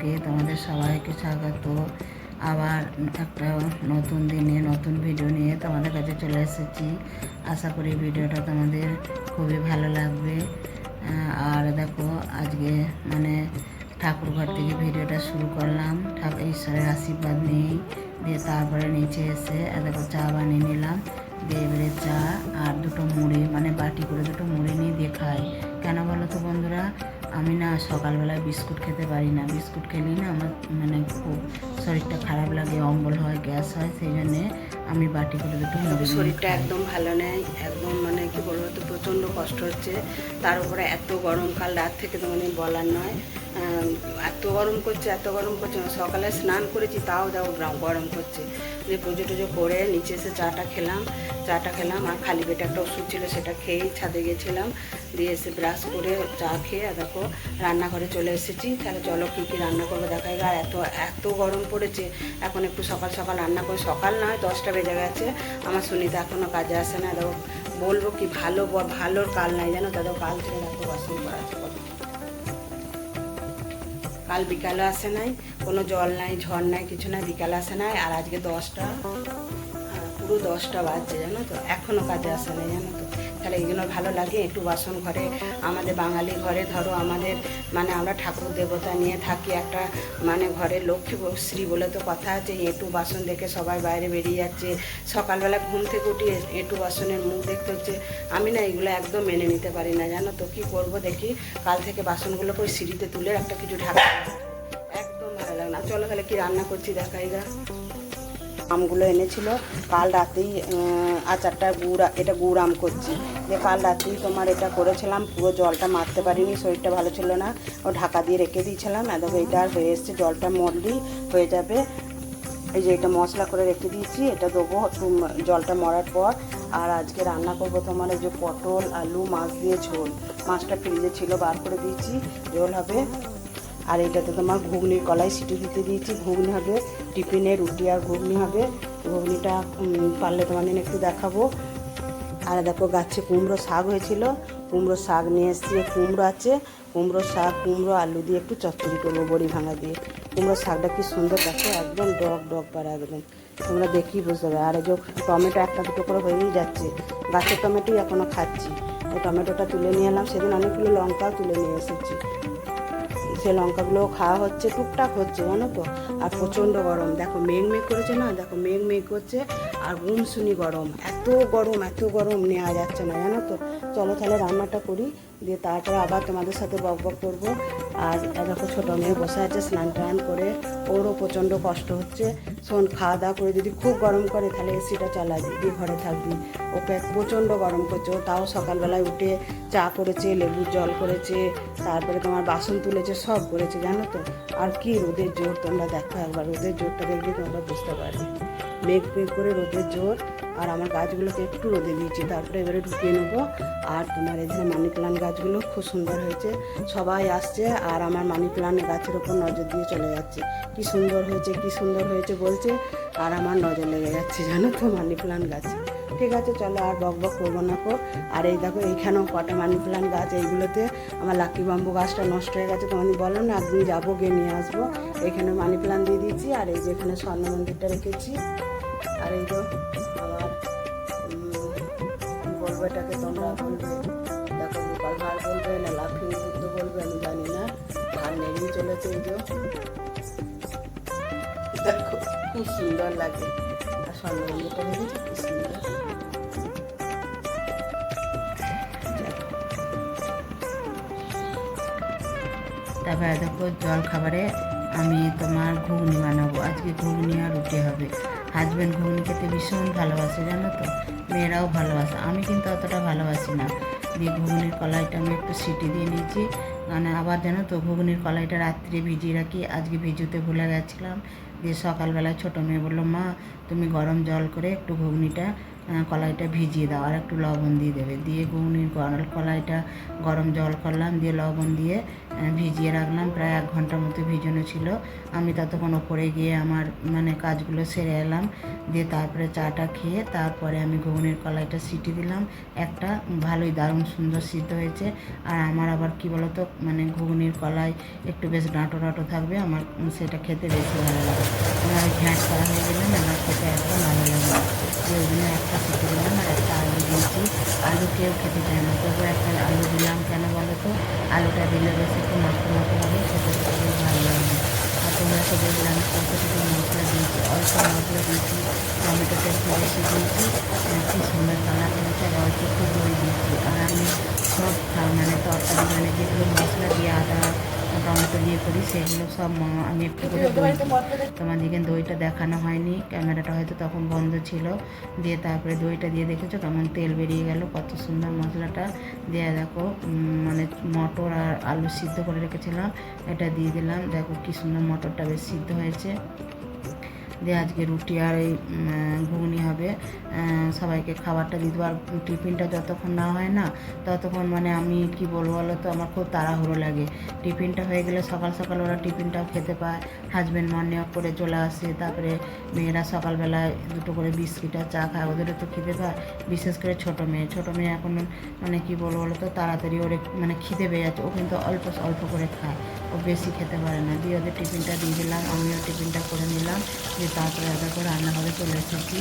ব্লগে তোমাদের সবাইকে স্বাগত। আবার একটা নতুন দিনে নতুন ভিডিও নিয়ে তোমাদের কাছে চলে এসেছি। আশা করি ভিডিওটা তোমাদের খুবই ভালো লাগবে। আর দেখো, আজকে মানে ঠাকুরঘর থেকে ভিডিওটা শুরু করলাম। ঠাকুর ঈশ্বরের আশীর্বাদ নিয়েই দিয়ে তারপরে নিচে এসে দেখো চা বানিয়ে নিলাম। দিয়ে এবারে চা আর দুটো মুড়ি মানে বাটি করে দুটো মুড়ি নিয়ে দিয়ে খাই। কেন বলো তো বন্ধুরা? আমি না সকালবেলায় বিস্কুট খেতে পারি না। বিস্কুট খেলেই না আমার মানে খুব শরীরটা খারাপ লাগে অম্বল হয় গ্যাস হয় সেই জন্যে আমি বাটি করে দুটো শরীরটা একদম ভালো নেই একদম মানে কি বলব তো প্রচণ্ড কষ্ট হচ্ছে। তার উপরে এত গরমকাল রাত থেকে তো মানে বলার নয়। এত গরম করছে, এত গরম করছে সকালে স্নান করেছি, তাও দাও গরম করছে। যে পুজো টুজো করে নিচে এসে চাটা খেলাম চাটা খেলাম, আর খালি পেটে একটা ওষুধ ছিল, সেটা খেয়েই ছাদে গেছিলাম। দিয়ে এসে ব্রাশ করে চা খেয়ে, আর দেখো রান্নাঘরে চলে এসেছি। তাহলে চলো কী কী রান্না করব দেখাই। আর এত এত গরম পড়েছে, এখন একটু সকাল সকাল রান্না করে। সকাল নয়, দশটা বেজে গেছে। আমার সুনিতা এখনও কাজে আসে না। দেখো, বলব কি ভালো ভালোর কাল নাই জানো? তাদের কাল থেকে দেখো বাসন করা। কাল বিকালে আসে নাই, কোনো জল নাই, ঝড় নাই, কিছু নাই, বিকালে আসে নাই, আর আজকে দশটা পুরো দশটা বাজছে, জানো তো? এখনও কাজে আসে নাই, জানো তো? তাহলে এই জন্য ভালো লাগে একটু বাসন ঘরে। আমাদের বাঙালি ঘরে ধরো আমাদের মানে আমরা ঠাকুর দেবতা নিয়ে থাকি একটা মানে ঘরে লক্ষ্মী শ্রী বলে তো কথা আছে একটু বাসন দেখে সবাই বাইরে বেরিয়ে যাচ্ছে। সকালবেলা ঘুম থেকে উঠি একটু বাসনের মুখ দেখতে হচ্ছে। আমি না এগুলো একদম মেনে নিতে পারি না, জানো তো কী করব দেখি? কাল থেকে বাসনগুলোকে ওই সিঁড়িতে তুলে একটা কিছু ঢাকা একদম ভালো লাগে না। চলো তাহলে কি রান্না করছি দেখাই গা আমগুলো এনেছিল। কাল রাতেই আচারটা গুড়, এটা গুড় আম করছি। যে কাল রাতেই তোমার এটা করেছিলাম, পুরো জলটা মারতে পারিনি, শরীরটা ভালো ছিল না। ও ঢাকা দিয়ে রেখে দিয়েছিলাম, এত এটা আর হয়ে এসছে, জলটা মরলেই হয়ে যাবে। এই যে এটা মশলা করে রেখে দিয়েছি, এটা দেবো জলটা মরার পর। আর আজকে রান্না করব তোমার এই যে পটল, আলু, মাছ দিয়ে ঝোল। মাছটা ফ্রিজে ছিল, বার করে দিয়েছি, ঝোল হবে। আর এটাতে তোমার ঘুগনির কলাই সিটি দিতে দিয়েছি। ঘুগনি হবে, টিফিনে রুটি আর ঘুগনি হবে। ঘুগনিটা পারলে তোমাদের একটু দেখাবো। আর দেখো গাছে কুমড়ো শাক হয়েছিল। কুমড়ো শাক নিয়ে এসছি, কুমড়ো আছে। কুমড়ো শাক, কুমড়ো, আলু দিয়ে একটু চচ্চড়ি করব বড়ি ভাঙা দিয়ে। কুমড়ো শাকটা কি সুন্দর দেখো, একদম ডগ ডগ পারা একদম। তোমরা দেখি বুঝতে পারবে। আর যে টমেটো একটা দুটো করে হয়েই যাচ্ছে। গাছের টমেটোই এখনও খাচ্ছি। ওই টমেটোটা তুলে নিয়ে এলাম। সেদিন অনেকগুলো লঙ্কাও তুলে নিয়ে এসেছি। সে লঙ্কাগুলো খাওয়া হচ্ছে, টুকটাক হচ্ছে, জানো তো? আর প্রচণ্ড গরম। দেখো মেঘ মেঘ করেছে না? দেখো মেঘ মেঘ করছে, আর গুমসুনি গরম। এত গরম এত গরম নেওয়া যাচ্ছে না, জানো তো? চলো তাহলে রান্নাটা করি, দিয়ে তারপরে আবার তোমাদের সাথে বক বক করব। আর দেখো ছোটো মেয়ে বসে আছে, স্নান টান করে। ওরও প্রচণ্ড কষ্ট হচ্ছে। শোন, খাওয়া দাওয়া করে যদি খুব গরম করে, তাহলে এসিটা চালাবি দিয়ে ঘরে থাকবি। ওকে প্রচণ্ড গরম করছে। তাও সকালবেলায় উঠে চা করেছে, লেবুর জল করেছে, তারপরে তোমার বাসন তুলেছে, সব করেছে, জানো তো? আর কি রোদের জোর, তোমরা দেখো একবার, রোদের জোরটা দেখলে তোমরা বুঝতে পারবে। মেঘ মেঘ করে রোদের জোর। আর আমার গাছগুলোকে একটু রোদে দিয়েছি। তারপরে এবারে ঢুকিয়ে নেব। আর তোমার এই যে মানি প্লান্ট গাছগুলো খুব সুন্দর হয়েছে। সবাই আসছে আর আমার মানি প্লান্ট গাছের ওপর নজর দিয়ে চলে যাচ্ছে। কি সুন্দর হয়েছে কি সুন্দর হয়েছে বলছে। আর আমার নজর লেগে যাচ্ছে জানো তো মানি প্লান্ট গাছ। ঠিক আছে চলো আর বক বক করব না কো। আর এই দেখো এইখানেও কটা মানি প্লান্ট গাছ। এইগুলোতে আমার লাকি বাম্বু গাছটা নষ্ট হয়ে গেছে। তোমাদের বললাম না একদিন যাব গিয়ে নিয়ে আসব। এখানে মানি প্লান্ট দিয়ে দিয়েছি। আর এই যে এখানে স্বর্ণ মন্দিরটা রেখেছি। আর এই তো উম, কি বলব এটাকে তোমরা বলবে। দেখো গোপাল ভাঁড় বলবে না লাফিং বুদ্ধ বলবে, আমি জানি না। আর নেমেই চলেছে এই দেখো খুব সুন্দর লাগে। আর স্বর্ণ মন্দিরটা দেখেছি কি সুন্দর। তারপরে দেখো জল খাবারে আমি তোমার ঘুগনি বানাবো। আজকে ঘুগনি আর রুটি হবে। হাজব্যান্ড ঘুগনি খেতে ভীষণ ভালোবাসে, জানো তো? মেয়েরাও ভালোবাসে। আমি কিন্তু অতটা ভালোবাসি না। দিয়ে ঘুগনির কলাইটা আমি একটু সিটি দিয়ে নিয়েছি মানে আবার যেন তো ঘুগনির কলাইটা রাত্রে ভিজিয়ে রাখি। আজকে ভিজুতে ভুলে গেছিলাম। দিয়ে সকালবেলায় ছোটো মেয়ে বলল, মা, তুমি গরম জল করে একটু ঘুগনিটা কলাইটা ভিজিয়ে দাও আর একটু লবণ দিয়ে দেবে। দিয়ে ঘুগনির গরম কলাইটা গরম জল করলাম, দিয়ে লবণ দিয়ে ভিজিয়ে রাখলাম। প্রায় এক ঘণ্টার মতো ভিজানো ছিল। আমি ততক্ষণ ওপরে গিয়ে আমার মানে কাজগুলো সেরে এলাম। দিয়ে তারপরে চাটা খেয়ে তারপরে আমি ঘুগনির কলাইটা সিটি দিলাম। একটা ভালোই দারুণ সুন্দর সিদ্ধ হয়েছে। আর আমার আবার কি বলতো মানে ঘুগনির কলাই একটু বেশ ডাঁটো ডাঁটো থাকবে। আমার সেটা খেতে বেশি ভালো লাগে। আমার ঘ্যাঁট করা হয়ে গেলে আমার খেতে একদম ভালো লাগে ওই জন্য একটা সিটি দিলাম আর একটা আলু দিয়েছি। আলু কেউ খেতে চায় না। তবু একটা আলু দিলাম। কেন বলো তো? আলুটা দিলে বেশ একটু মাখো মাখো হবে খেতে খেতে ভালো লাগবে আর তোমরা তো আমি কতটুকু মশলা দিয়েছি। অল্প মশলা দিয়েছি টমেটোটা একটু বেশি দিয়েছি কি সুন্দর কালার হয়েছে আর অল্প একটু দই দিয়েছি। আর আমি সব মানে তরকারি মানে যেগুলো মশলা দিয়ে আদা টমেটো দিয়ে করি, সেগুলো সব আমি একটু করে। তোমাদেরকে দইটা দেখানো হয়নি, ক্যামেরাটা হয়তো তখন বন্ধ ছিল। দিয়ে তারপরে দইটা দিয়ে দেখেছ তখন তেল বেরিয়ে গেল, কত সুন্দর মশলাটা। দিয়ে দেখো মানে মটর আর আলু সিদ্ধ করে রেখেছিলাম, এটা দিয়ে দিলাম। দেখো কি সুন্দর মটরটা বেশ সিদ্ধ হয়েছে। দিয়ে আজকে রুটি আর এই ঘুগনি হবে। সবাইকে খাবারটা দিয়ে দেবো। আর টিফিনটা যতক্ষণ না হয় না, ততক্ষণ মানে আমি কি বলব বলো তো? আমার খুব তাড়াহুড়ো লাগে। টিফিনটা হয়ে গেলে সকাল সকাল ওরা টিফিনটাও খেতে পায়। হাজব্যান্ড মর্নিং ওয়াক করে চলে আসে। তারপরে মেয়েরা সকালবেলায় দুটো করে বিস্কিট আর চা খায়। ওদেরও তো খেতে পায়, বিশেষ করে ছোটো মেয়ে। ছোটো মেয়ে এখন মানে কি বলব বলো তো? তাড়াতাড়ি ওরে মানে খিদে পেয়ে যাচ্ছে। ও কিন্তু অল্প অল্প করে খায়। ও বেশি খেতে পারে না। দিয়ে ওদের টিফিনটা দিয়ে দিলাম, আমিও টিফিনটা করে নিলাম যে তারপরে আলাদা করে রান্নাঘরে চলে এসেছি।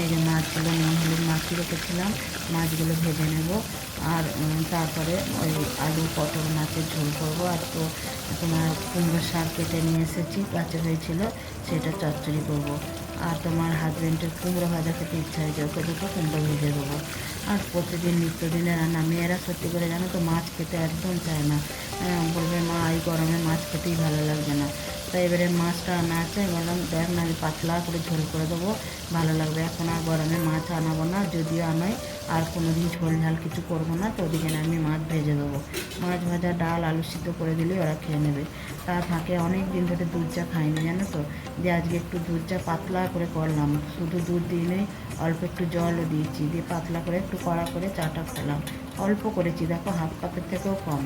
এই যে মাছগুলো, নুন, হলুদ মাছি রেখেছিলাম, মাছগুলো ভেজে নেব। আর তারপরে ওই আলু, পটল, মাছের ঝোল করব। আর তো তোমার কুমড়ো শাক কেটে নিয়ে এসেছি কাছে হয়েছিল, সেটা চচ্চড়ি করব। আর তোমার হাজব্যান্ডের কুমড়ো ভাজা খেতে ইচ্ছা হয়েছে ওকে দুটো কুমড়ো ভেজে দেবো। আর প্রতিদিন নিত্যদিনের রান্না, মেয়েরা সত্যি করে জানো তো, মাছ খেতে একদম চায় না। বলবে, মা, এই গরমে মাছ খেতেই ভালো লাগবে না। তাই এবারে মাছটা আনা আছে আমি বললাম, দেখ না, আমি পাতলা করে ঝোল করে দেবো, ভালো লাগবে। এখন আর গরমে মাছ আনাবো না, যদিও আনাই, আর কোনো দিন ঝোল ঝাল কিছু করব না, তো ওদিকে আমি মাছ ভেজে দেবো। মাছ ভাজা ডাল, আলু সিদ্ধ করে দিলেই ওরা খেয়ে নেবে। তার ফাঁকে অনেক দিন ধরে দুধ চা খাইনি, জানো তো? দিয়ে আজকে একটু দুধ চা পাতলা করে করলাম, শুধু দুধ দিই নেই অল্প একটু জলও দিয়েছি। দিয়ে পাতলা করে একটু কড়া করে চাটা খেলাম। অল্প করেছি, দেখো, হাফ কাপের থেকেও কম।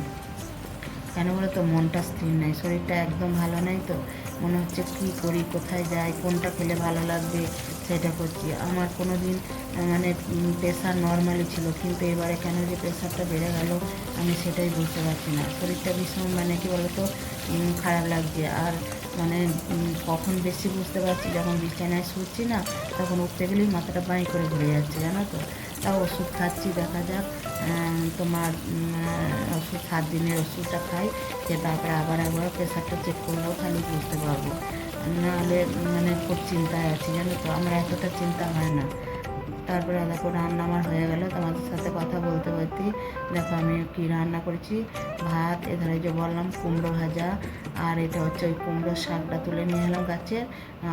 কেন বলো তো মনটা স্থির নাই, শরীরটা একদম ভালো নাই তো। মনে হচ্ছে কী করি, কোথায় যাই, কোনটা খেলে ভালো লাগবে সেটা করছি। আমার কোনো দিন মানে প্রেশার নর্মালি ছিল, কিন্তু এবারে কেন যে প্রেশারটা বেড়ে গেল, আমি সেটাই বুঝতে পারছি না। শরীরটা ভীষণ মানে কী বলতো খারাপ লাগছে। আর মানে কখন বেশি বুঝতে পারছি, যখন বিছানায় শুচ্ছি না, তখন উঠতে গেলেই মাথাটা বাঁই করে ঘুরে যাচ্ছে, জানো তো? তাও ওষুধ খাচ্ছি, দেখা যাক তোমার ওষুধ সাত দিনের ওষুধটা খাই, যে তারপরে আবার একবার প্রেশারটা চেক করব তাহলে বুঝতে পারব। নাহলে মানে খুব চিন্তায় আছি, জানো তো, আমার এতটা চিন্তা হয় না। তারপরে দেখো রান্না আমার হয়ে গেল। তোমাদের সাথে কথা বলতে বলতে দেখো আমি কি রান্না করেছি। ভাত এধারে যে বললাম কুমড়ো ভাজা, আর এটা হচ্ছে ওই কুমড়োর শাকটা তুলে নিয়ে এলাম গাছের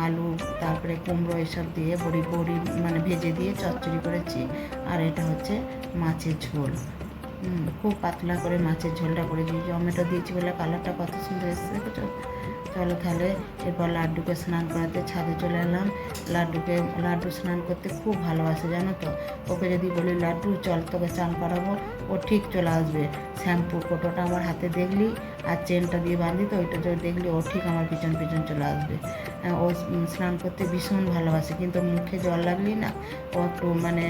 আলু, তারপরে কুমড়ো এসব দিয়ে বড়ি বড়ি মানে ভেজে দিয়ে চচ্চড়ি করেছি। আর এটা হচ্ছে মাছের ঝোল। খুব পাতলা করে মাছের ঝোলটা করেছি টমেটো দিয়েছি বলে কালারটা কত সুন্দর এসেছে দেখেছ খেলে এরপর লাড্ডুকে স্নান করাতে ছাদে চলে এলাম। লাড্ডুকে, লাড্ডু স্নান করতে খুব ভালোবাসে, জানো তো? ওকে যদি বলি, লাড্ডু, চল তোকে স্নান করাবো। ও ঠিক চলে আসবে। শ্যাম্পুর কোটোটা আমার হাতে দেখলি। আর চেনটা দিয়ে বাঁধি তো, ওইটা দেখলি ও ঠিক আমার পিছন পিছন চলে আসবে। ও স্নান করতে ভীষণ ভালোবাসে, কিন্তু মুখে জল লাগলেই না ও একটু মানে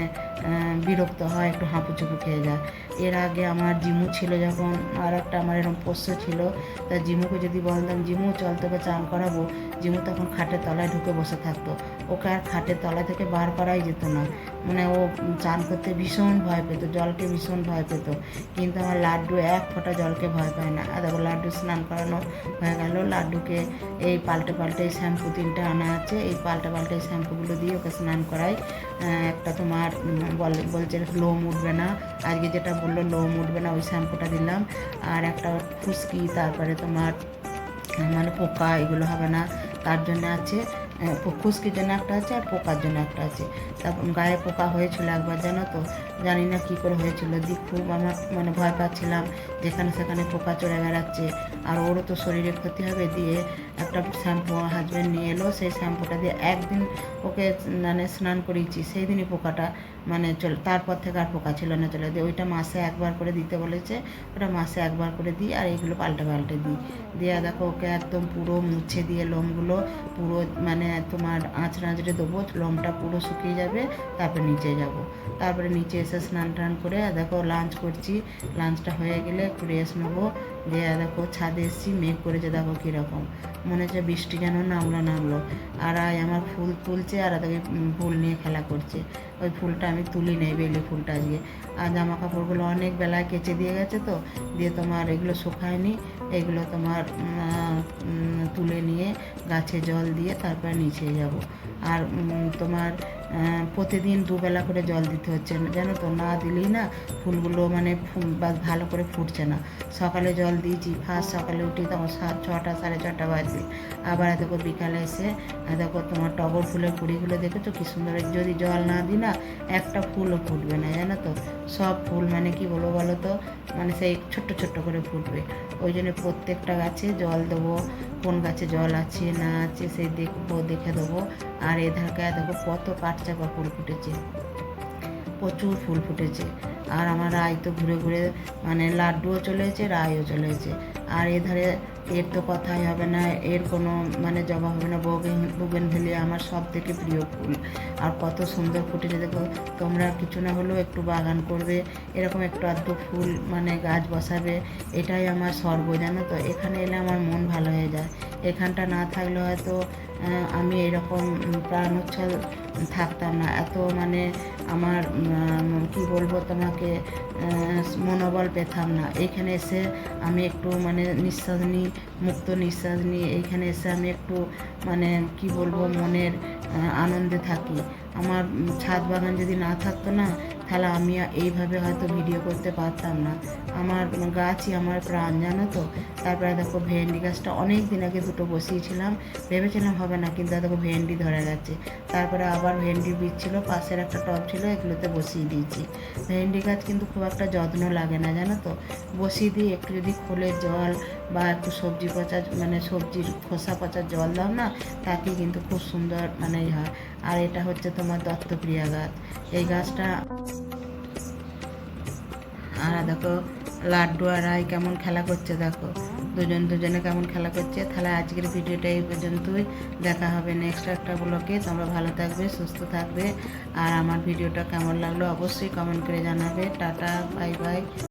বিরক্ত হয়, একটু হাঁপুচুপু খেয়ে যায়। এর আগে আমার জিমু ছিল যখন, আর একটা আমার এরকম পোষ্য ছিল, তা জিমুকে যদি বলতাম, জিমু, চল তোকে চান করাবো। জিমু তখন খাটের তলায় ঢুকে বসে থাকতো। ওকে আর খাটের তলা থেকে বার করাই যেত না। মানে ও চান করতে ভীষণ ভয় পেত, জলকে ভীষণ ভয় পেত। কিন্তু আমার লাড্ডু এক ফোঁটা জলকে ভয় পায় না। আর দেখো, লাড্ডু স্নান করানো হয়ে গেল। লাড্ডুকে এই পাল্টে পাল্টে শ্যাম্পু তিনটা আনা আছে। এই পাল্টে পাল্টে শ্যাম্পুগুলো দিয়ে ওকে স্নান করাই। একটা তোমার বলছে লোম উঠবে না। আজকে যেটা বলল, লোম উঠবে না, ওই শ্যাম্পুটা দিলাম। আর একটা খুশকি তারপরে তোমার মানে পোকা, এগুলো হবে না। তার জন্য আছে খুশকির জন্য একটা আছে আর পোকার জন্য একটা আছে। তার গায়ে পোকা হয়েছিল একবার, জানো তো? জানি না কী করে হয়েছিল। দিয়ে খুব আমার মানে ভয় পাচ্ছিলাম, যেখানে সেখানে পোকা চড়ে বেড়াচ্ছে। আর ওরও তো শরীরে ক্ষতি হবে দিয়ে একটা শ্যাম্পু হাজব্যান্ড নিয়ে এলো। সেই শ্যাম্পুটা দিয়ে একদিন ওকে মানে স্নান করিয়েছি। সেই দিনই পোকাটা মানে চল তারপর থেকে আর পোকা ছিল না। চলে দিয়ে ওইটা মাসে একবার করে দিতে বলেছে। ওটা মাসে একবার করে দিই আর এইগুলো পাল্টে পাল্টে দিই। দিয়ে দেখো ওকে একদম পুরো মুছে দিয়ে লোমগুলো পুরো মানে তোমার আঁচ নাঁচড়ে দেবো। লোমটা পুরো শুকিয়ে যাবে, তারপরে নিচে যাব। তারপরে নিচে এসে স্নান টান করে, দেখো লাঞ্চ করছি। লাঞ্চটা হয়ে গেলে একটু রেস্ট নেব। দিয়ে দেখো, ছাদে এসেছি, মেঘ করেছে দেখো কীরকম। মনে হচ্ছে বৃষ্টি যেন নামলো নামলো। আর আয়, আমার ফুল তুলছে আর তাকে ফুল নিয়ে খেলা করছে। ওই ফুলটা আমি তুলি নেই, বেলি ফুলটা আজকে। আর জামা কাপড়গুলো অনেক বেলায় কেচে দিয়ে গেছে তো, দিয়ে তোমার এগুলো শুকায়নি। এগুলো তোমার তুলে নিয়ে গাছে জল দিয়ে তারপরে নিচে যাব। আর তোমার প্রতিদিন দুবেলা করে জল দিতে হচ্ছে। জানো তো না দিলেই না ফুলগুলো মানে ভালো করে ফুটছে না। সকালে জল দিয়েছি, ফার্স্ট সকালে উঠি তখন সাত, ছটা, সাড়ে ছটা বাজবে। আবার দেখো বিকালে এসে দেখো তোমার টগর ফুলের কুড়িগুলো দেখেছ? কি সুন্দর। যদি জল না দিই না, একটা ফুলও ফুটবে না, জানো তো? সব ফুল মানে কি বলব বলো তো? মানে সেই ছোট্ট ছোট্ট করে ফুটবে। ওই জন্য প্রত্যেকটা গাছে জল দেবো। কোন গাছে জল আছে, না আছে, সেই দেখব, দেখে দেবো। আর এধারকে দেখো কত কাঠচাপা ফুল ফুটেছে। প্রচুর ফুল ফুটেছে। আর আমার রায় তো ঘুরে ঘুরে মানে লাড্ডুও চলেছে, রায়ও চলেছে। আর এধারে এর তো কথাই হবে না, এর কোনো মানে জবা হবে না। বগেন, বুগেন ভেলিয়া আমার সব থেকে প্রিয় ফুল। আর কত সুন্দর ফুটেছে দেখো তোমরা কিছু না হলেও একটু বাগান করবে, এরকম একটু আধ ফুল মানে গাছ বসাবে, এটাই আমার স্বর্গ, জানো তো? এখানে এলে আমার মন ভালো হয়ে যায়। এখানটা না থাকলে হয়তো আমি এরকম উম, প্রাণ উচ্ছল থাকতাম না। এত মানে আমার কি বলব তোমাকে মনোবল পেতাম না। এখানে এসে আমি একটু মানে নিঃশ্বাস নিই মুক্ত নিঃশ্বাস নিই এইখানে এসে আমি একটু মানে কি বলব মনের আনন্দে থাকি। আমার ছাদ বাগান যদি না থাকতো না তাহলে আমি এইভাবে হয়তো ভিডিও করতে পারতাম না। আমার গাছই আমার প্রাণ, জানো তো? তারপরে দেখো ভেন্ডি গাছটা অনেক দিন আগে দুটো বসিয়েছিলাম। ভেবেছিলাম হবে না, কিন্তু দেখো ভেন্ডি ধরে গেছে। তারপরে আবার ভেন্ডি বীজ ছিল, পাশের একটা টব ছিল, এগুলোতে বসিয়ে দিয়েছি। ভেন্ডি গাছ কিন্তু খুব একটা যত্ন লাগে না, জানো তো? বসিয়ে দিয়ে একটু যদি খোলের জল বা একটু সবজি পচা মানে সবজির খোসা পচা জল দাও না তাতে কিন্তু খুব সুন্দর মানে হয়। আর এটা হচ্ছে তোমার দত্তপ্রিয়া গাছ। এই গাছটা দেখো, লাড্ডু আর আই কেমন খেলা করছে দেখো। দুজন দুজনে কেমন খেলা করছে। তাহলে আজকের ভিডিওটা এই পর্যন্তই। দেখা হবে নেক্সট একটা ব্লকে তোমরা ভালো থাকবে, সুস্থ থাকবে। আর আমার ভিডিওটা কেমন লাগল অবশ্যই কমেন্ট করে জানাবে। Tata bye bye